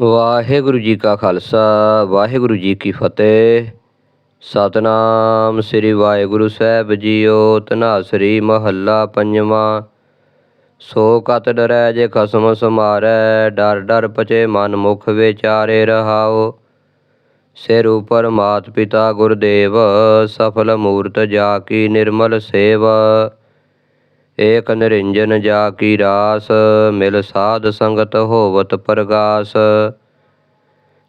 ਵਾਹਿਗੁਰੂ ਜੀ ਕਾ ਖਾਲਸਾ, ਵਾਹਿਗੁਰੂ ਜੀ ਕੀ ਫਤਿਹ। ਸਤਨਾਮ ਸ੍ਰੀ ਵਾਹਿਗੁਰੂ ਸਾਹਿਬ ਜੀਓ ਧਨਾਸਰੀ ਮਹੱਲਾ ਪੰਜਵਾਂ। ਸੋ ਕਤ ਡਰੈ, ਜੇ ਖਸਮ ਸਮਾਰੈ, ਡਰ ਡਰ ਪਚੇ ਮਨ ਮੁਖ ਵਿਚਾਰੇ ਰਹਾਓ। ਸਿਰ ਉਪਰ ਮਾਤ ਪਿਤਾ ਗੁਰਦੇਵ, ਸਫਲ ਮੂਰਤ ਜਾ ਕੀ ਨਿਰਮਲ ਸੇਵ। ਏਕ ਨਿਰੰਜਨ ਜਾ ਕੀ ਰਾਸ, ਮਿਲ ਸਾਧ ਸੰਗਤ ਹੋਵਤ ਪ੍ਰਗਾਸ।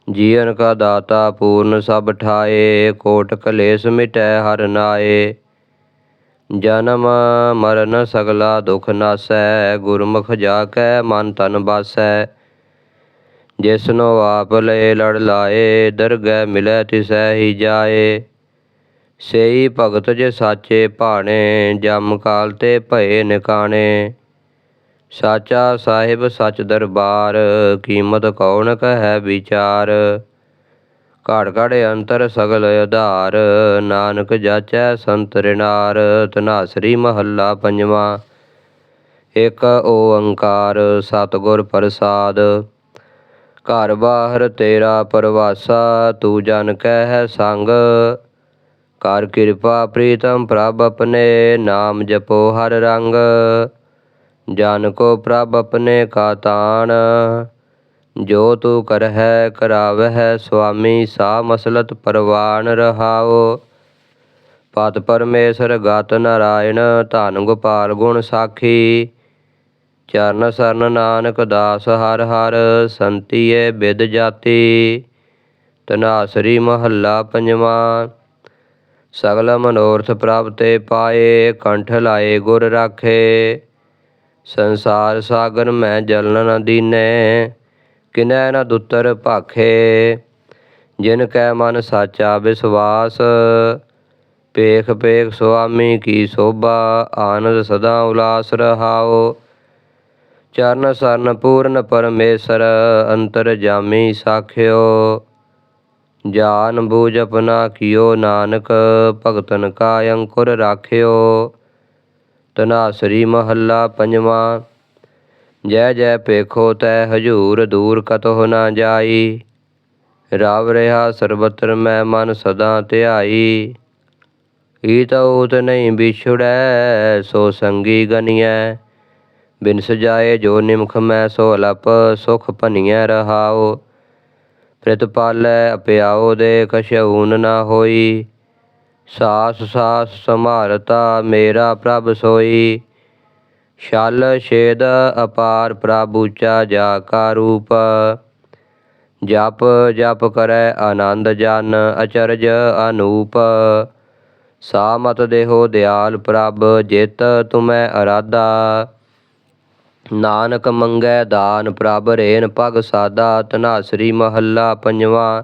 ਜੀਵਨ ਕਾ ਦਾਤਾ ਪੂਰਨ ਸਭ ਠਾਏ, ਕੋਟ ਕਲੇਸ਼ ਮਿਟੈ ਹਰ ਨਾਏ। ਜਨਮ ਮਰਨ ਸਗਲਾ ਦੁਖ ਨਾਸੈ, ਗੁਰਮੁਖ ਜਾ ਕੈ ਮਨ ਤਨ ਬਾਸੈ। ਜਿਸਨੋ ਆਪ ਲਏ ਲੜ ਲਾਏ, ਦਰਗਹਿ ਮਿਲੈ ਤਿਸੈ ਹੀ ਜਾਏ। ਸੇਈ ਭਗਤ ਜੇ ਸਾਚੇ ਭਾਣੇ, ਜਮ ਕਾਲ ਤੇ ਭਏ ਨਿਕਾਣੇ। ਸਾਚਾ ਸਾਹਿਬ ਸੱਚ ਦਰਬਾਰ, ਕੀਮਤ ਕੌਣ ਕਹੈ ਵਿਚਾਰ। ਘੜ ਘੜ ਅੰਤਰ ਸਗਲ ਆਧਾਰ, ਨਾਨਕ ਜਾਚੈ ਸੰਤ ਰਿਨਾਰ ਤਨਾਸਰੀ ਮਹੱਲਾ ਪੰਜਵਾਂ। ਇਕ ਓੰਕਾਰ ਸਤਿਗੁਰ ਪ੍ਰਸਾਦ, ਘਰ ਬਾਹਰ ਤੇਰਾ ਪਰਵਾਸਾ, ਤੂੰ ਜਨ ਕਹਿ ਸੰਗ। ਕਰ ਕਿਰਪਾ, ਪ੍ਰੀਤਮ ਪ੍ਰਭ ਆਪਣੇ ਨਾਮ ਜਪੋ ਹਰ ਰੰਗ। ਜਨ ਕੋ ਪ੍ਰਭ ਆਪਣੇ ਕਾ ਤਾਣ। ਜੋ ਤੂੰ ਕਰਹਿ, ਕਰਾਵਹਿ, ਸੁਆਮੀ ਸਾ ਮਸਲਤ ਪਰਵਾਨ ਰਹਾਓ ਪਤ ਪਰਮੇਸ਼ਰ ਗਤ ਨਾਰਾਇਣ, ਧਨ ਗੋਪਾਲ ਗੁਣ ਸਾਖੀ। ਚਰਨ ਸਰਨ ਨਾਨਕ ਦਾਸ ਹਰ ਹਰ, ਸੰਤੀਏ ਬਿਦ ਜਾਤੀ। ਤਨਾਸਰੀ ਮਹੱਲਾ ਪੰਜਵਾਂ। ਸਗਲ ਮਨੋਰਥ ਪ੍ਰਾਪਤੇ ਪਾਏ, ਕੰਠ ਲਾਏ, ਗੁਰ ਰਾਖੇ। ਸੰਸਾਰ ਸਾਗਰ ਮੈਂ ਜਲਨ ਨ ਦੀਨੈ, ਕਿਨੈ ਨ ਦੁੱਤਰ ਭਾਖੇ। ਜਿਨ ਕੈ ਮਨ ਸਾਚਾ ਵਿਸਵਾਸ ਪੇਖ ਪੇਖ ਸੁਆਮੀ ਕੀ ਸੋਭਾ, ਆਨੰਦ ਸਦਾ ਉਲਾਸ ਰਹਾਓ ਚਰਨ ਸਰਨ ਪੂਰਨ ਪਰਮੇਸ਼ਰ, ਅੰਤਰ ਜਾਮੀ ਸਾਖਿਓ। ਜਾਨ ਬੂਝ ਆਪਣਾ ਕਿਓ ਨਾਨਕ, ਭਗਤਨ ਕਾ ਅੰਕੁਰ ਰਾਖਿਓ। ਤਨਾਸਰੀ ਮਹੱਲਾ ਪੰਜਵਾਂ, ਜੈ ਜੈ ਪੇਖੋ ਤੈ ਹਜੂਰ ਦੂਰ ਕਤਹੁ ਨਾ ਜਾਈ। ਰਾਵ ਰਿਹਾ ਸਰਬਤਰ ਮੈਂ ਮਨ ਸਦਾ ਧਿਆਈ। ਈਤ ਊਤ ਨਹੀਂ ਵਿਛੜੈ, ਸੋ ਸੰਗੀ ਗਨੀਐ। ਬਿਨ ਸਜਾਏ ਜੋ ਨਿਮਖ ਮੈਂ ਸੋ ਲਪ, ਸੁਖ ਭਨੀਐ ਰਹਾਓ ਪ੍ਰਤਪਾਲੈ ਅਪਿਆਓ ਦੇ ਕਛਊਨ ਨਾ ਹੋਈ। ਸਾਸ ਸਾਸ ਸਮਾਰਤਾ ਮੇਰਾ ਪ੍ਰਭ ਸੋਈ। ਛਲ ਛੇਦ ਅਪਾਰ ਪ੍ਰਭ ਉਚਾ ਜਾ ਕਾ ਰੂਪ। ਜਪ ਜਪ ਕਰੈ ਆਨੰਦ ਜਨ ਅਚਰਜ ਅਨੂਪ। ਸਾ ਦੇਹੋ ਦਿਆਲ ਪ੍ਰਭ ਜਿਤ ਤੁਮੈ ਅਰਾਧਾ। ਨਾਨਕ ਮੰਗੈ ਦਾਨ ਪ੍ਰਭ ਰੇਨ ਭਗ ਸਾਦਾ ਤਨਾਸਰੀ ਮਹੱਲਾ ਪੰਜਵਾਂ।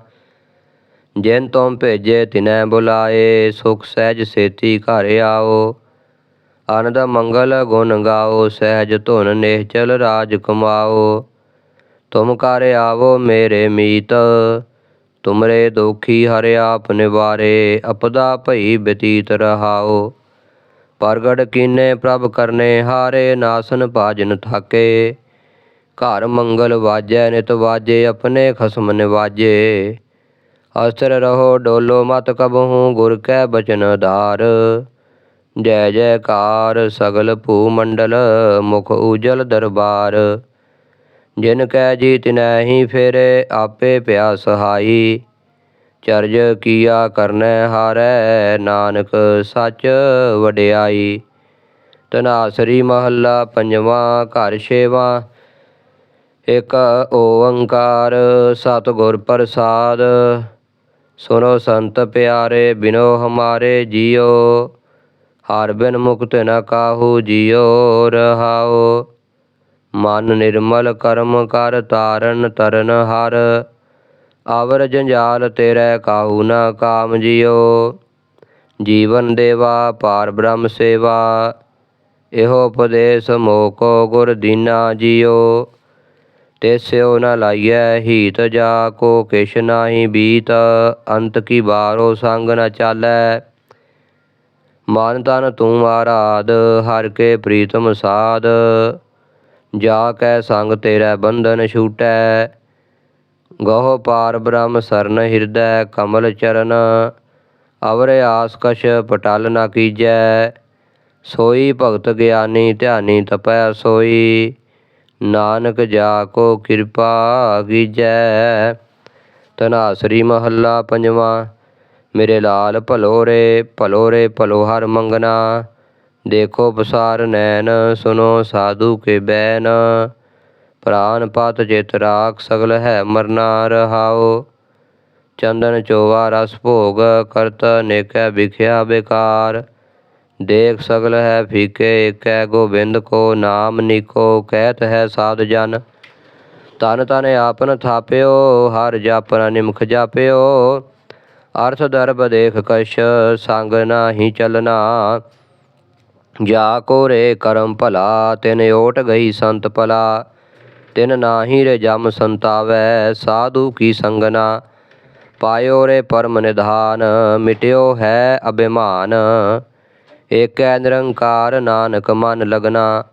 ਜਿਨ ਤੁਮ ਭੇਜੇ ਤਿਨੈ ਬੁਲਾਏ, ਸੁਖ ਸਹਿਜ ਸੇਤੀ ਘਰ ਆਓ। ਆਨੰਦ ਮੰਗਲ ਗੁਣ ਗਾਓ, ਸਹਿਜ ਧੁਨ ਨਿਹਚਲ ਰਾਜ ਕਮਾਓ। ਤੁਮ ਕਰ ਆਵੋ ਮੇਰੇ ਮੀਤ, ਤੁਮਰੇ ਦੋਖੀ ਹਰਿ ਆਪ ਨਿਵਾਰੇ, ਅਪਦਾ ਭਈ ਬਤੀਤ ਰਹਾਓ। ਪ੍ਰਗਟ ਕੀਨੇ ਪ੍ਰਭ ਕਰਨੇ, ਹਾਰੇ ਨਾਸਨ ਭਾਜਨ ਥਾਕੇ। ਘਰ ਮੰਗਲ ਵਾਜੈ, ਨਿਤ ਵਾਜੇ, ਆਪਣੇ ਖਸਮ ਨਿਵਾਜੇ। ਅਸਰ ਰਹੋ, ਡੋਲੋ ਮਤ ਕਬਹੂ, ਗੁਰ ਕੈ ਬਚਨ ਧਾਰ ਜੈ ਜੈਕਾਰ, ਸਗਲ ਭੂ ਮੰਡਲ ਮੁਖ ਉਜਲ ਦਰਬਾਰ। ਜਿਨ ਕੈ ਜੀ ਤਿਨੈ ਹੀ ਫੇਰੇ ਆਪੇ ਪਿਆ ਸਹਾਈ। ਚਰਜ ਕੀਆ ਕਰਨੈ ਹਾਰੈ, ਨਾਨਕ ਸੱਚ ਵਡਿਆਈ। ਤਨਾਸਰੀ ਮਹੱਲਾ ਪੰਜਵਾਂ, ਘਰ ਛੇਵਾਂ। ਇਕ ਓੰਕਾਰ ਸਤਿਗੁਰ ਪ੍ਰਸਾਦ। ਸੁਨੋ ਸੰਤ ਪਿਆਰੇ, ਬਿਨੋ ਹਮਾਰੇ ਜੀਓ। ਹਰ ਬਿਨ ਮੁਕਤ ਨ ਕਾਹੂ ਜੀਓ, ਰਹਾਓ। ਮਨ ਨਿਰਮਲ ਕਰਮ ਕਰ ਤਾਰਨ ਤਰਨ ਹਰ। ਆਵਰ ਜੰਜਾਲ ਤੇਰੇ ਕਾਹੂ ਨਾ ਕਾਮ ਜਿਓ ਜੀਵਨ ਦੇਵਾ, ਪਾਰ ਬ੍ਰਹਮ ਸੇਵਾ। ਇਹੋ ਉਪਦੇਸ਼ ਮੋਕੋ ਗੁਰ ਦੀਨਾ ਜਿਓ ਤੇਸਿਓ ਨ ਲਾਈਐ ਹੀਤ ਜਾ, ਕੋ ਕਿਛ ਨਾਹੀ ਬੀਤ, ਅੰਤ ਕੀ ਬਾਰੋ ਸੰਗ ਨ ਚਾਲੈ। ਮਨ ਤਨ ਤੂੰ ਆਰਾਧ, ਹਰ ਕੇ ਪ੍ਰੀਤਮ ਸਾਧ। ਜਾ ਕੈ ਸੰਗ ਤੇਰਾ ਬੰਧਨ ਛੂਟੈ ਗਹੁ ਪਾਰ ਬ੍ਰਹਮ ਸਰਨ ਹਿਰਦੈ ਕਮਲ ਚਰਨ, ਅਵਰੇ ਆਸ ਕਛ ਪਟਲ ਨ ਕੀਜੈ। ਸੋਈ ਭਗਤ ਗਿਆਨੀ ਧਿਆਨੀ ਤਪੈ ਸੋਈ, ਨਾਨਕ ਜਾ ਕੋ ਕਿਰਪਾ ਕੀਜੈ। ਤਨਾਸਰੀ ਮਹੱਲਾ ਪੰਜਵਾਂ, ਮੇਰੇ ਲਾਲ ਭਲੋ ਰੇ ਭਲੋ ਰੇ ਭਲੋ ਹਰ ਮੰਗਨਾ। ਦੇਖੋ ਪਸਾਰ ਨੈਣ, ਸੁਨੋ ਸਾਧੂ ਕੇ ਬੈਨ। ਪ੍ਰਾਨ ਪਤ ਚਿਤ ਰਾਖ ਸਗਲ ਹੈ ਮਰਨਾ ਰਹਾਓ ਚੰਦਨ ਚੋਵਾ ਰਸ ਭੋਗ ਕਰਤ ਨੇਕੈ ਵਿਖਿਆ ਬੇਕਾਰ ਦੇਖ ਸਗਲ ਹੈ ਫੀਕੇ ਏਕੈ ਗੋਬਿੰਦ ਕੋ ਨਾਮ ਨਿਕੋ ਕਹਿਤ ਹੈ ਸਾਧ ਜਨ। ਤਨ ਤਨ ਆਪਨ ਥਾਪਿਓ, ਹਰ ਜਪਨ ਨਿਮਖ ਜਾਪਿਓ। ਅਰਥ ਦਰਬ ਦੇਖ ਕਸ਼ ਸੰਗ ਨਾਹੀ ਚਲਨਾ। ਜਾ ਕੋ ਕਰਮ ਭਲਾ, ਤਿਨ ਓਟ ਗਈ ਸੰਤ ਭਲਾ। ਤਿਨ ਨਾਹੀ ਰੇ ਜਮ ਸੰਤਾਵੈ, ਸਾਧੂ ਕੀ ਸੰਗਨਾ? ਪਾਇਓ ਰੇ ਪਰਮ ਨਿਧਾਨ, ਮਿਟਿਓ ਹੈ ਅਭਿਮਾਨ। ਏਕੈ ਨਿਰੰਕਾਰ ਨਾਨਕ ਮਨ ਲਗਨਾ।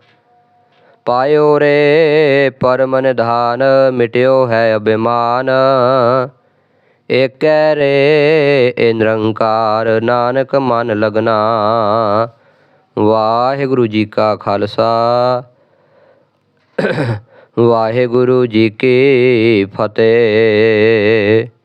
ਪਾਇਓ ਰੇ ਪਰਮ ਨਿਧਾਨ, ਮਿਟਿਓ ਹੈ ਅਭਿਮਾਨ। ਏਕੈ ਰੇ ਏ ਨਿਰੰਕਾਰ ਨਾਨਕ ਮਨ ਲਗਨਾ। ਵਾਹਿਗੁਰੂ ਜੀ ਕਾ ਖਾਲਸਾ। ਵਾਹਿਗੁਰੂ ਜੀ ਕੀ ਫਤਿਹ।